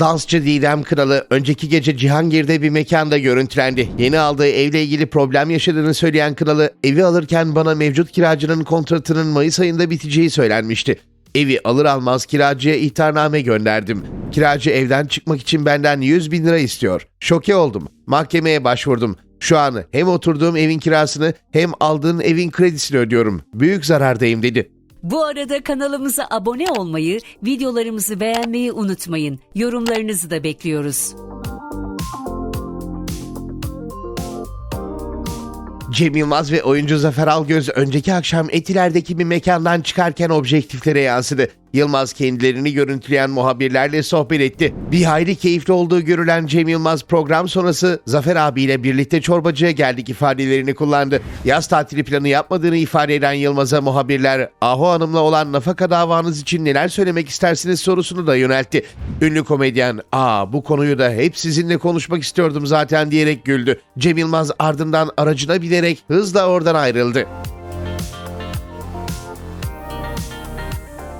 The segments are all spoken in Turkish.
Dansçı Didem Kralı önceki gece Cihangir'de bir mekanda görüntülendi. Yeni aldığı evle ilgili problem yaşadığını söyleyen Kralı, evi alırken bana mevcut kiracının kontratının Mayıs ayında biteceği söylenmişti. Evi alır almaz kiracıya ihtarname gönderdim. Kiracı evden çıkmak için benden 100 bin lira istiyor. Şoke oldum. Mahkemeye başvurdum. Şu an hem oturduğum evin kirasını hem aldığın evin kredisini ödüyorum. Büyük zarardayım dedi. Bu arada kanalımıza abone olmayı, videolarımızı beğenmeyi unutmayın. Yorumlarınızı da bekliyoruz. Cem Yılmaz ve oyuncu Zafer Algöz önceki akşam Etiler'deki bir mekandan çıkarken objektiflere yansıdı. Yılmaz kendilerini görüntüleyen muhabirlerle sohbet etti. Bir hayli keyifli olduğu görülen Cem Yılmaz program sonrası Zafer abiyle birlikte çorbacıya geldik ifadelerini kullandı. Yaz tatili planı yapmadığını ifade eden Yılmaz'a muhabirler Ahu Hanım'la olan nafaka davanız için neler söylemek istersiniz sorusunu da yöneltti. Ünlü komedyen ''Aa bu konuyu da hep sizinle konuşmak istiyordum zaten'' diyerek güldü. Cem Yılmaz ardından aracına binerek hızla oradan ayrıldı.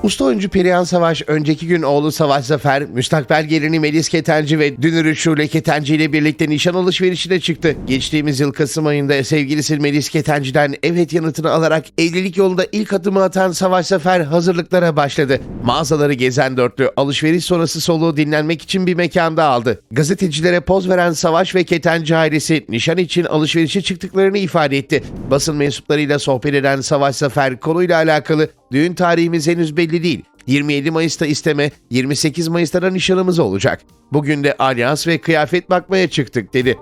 Usta oyuncu Perihan Savaş önceki gün oğlu Savaş Zafer, müstakbel gelini Melis Ketenci ve dünürü Şule Ketenci ile birlikte nişan alışverişine çıktı. Geçtiğimiz yıl Kasım ayında sevgilisi Melis Ketenci'den evet yanıtını alarak evlilik yolunda ilk adımı atan Savaş Zafer hazırlıklara başladı. Mağazaları gezen dörtlü alışveriş sonrası soluğu dinlenmek için bir mekanda aldı. Gazetecilere poz veren Savaş ve Ketenci ailesi nişan için alışverişe çıktıklarını ifade etti. Basın mensuplarıyla sohbet eden Savaş Zafer konuyla alakalı düğün tarihimiz henüz belli değil. 27 Mayıs'ta isteme, 28 Mayıs'ta da nişanımız olacak. Bugün de alyans ve kıyafet bakmaya çıktık dedi.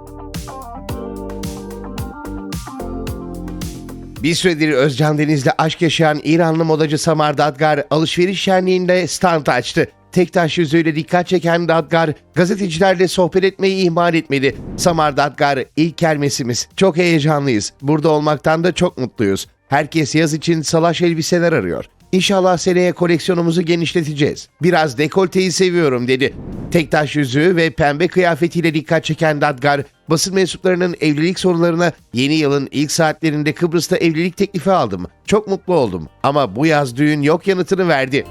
Bir süredir Özcan Deniz'le aşk yaşayan İranlı modacı Samar Dadgar alışveriş şenliğinde stand açtı. Tek taş yüzüyle dikkat çeken Dadgar gazetecilerle sohbet etmeyi ihmal etmedi. Samar Dadgar ilk kermesimiz. Çok heyecanlıyız. Burada olmaktan da çok mutluyuz. Herkes yaz için salaş elbiseler arıyor. İnşallah seneye koleksiyonumuzu genişleteceğiz. Biraz dekolteyi seviyorum dedi. Tek taş yüzüğü ve pembe kıyafetiyle dikkat çeken Dadgar, basın mensuplarının evlilik sorularına yeni yılın ilk saatlerinde Kıbrıs'ta evlilik teklifi aldım. Çok mutlu oldum ama bu yaz düğün yok yanıtını verdi.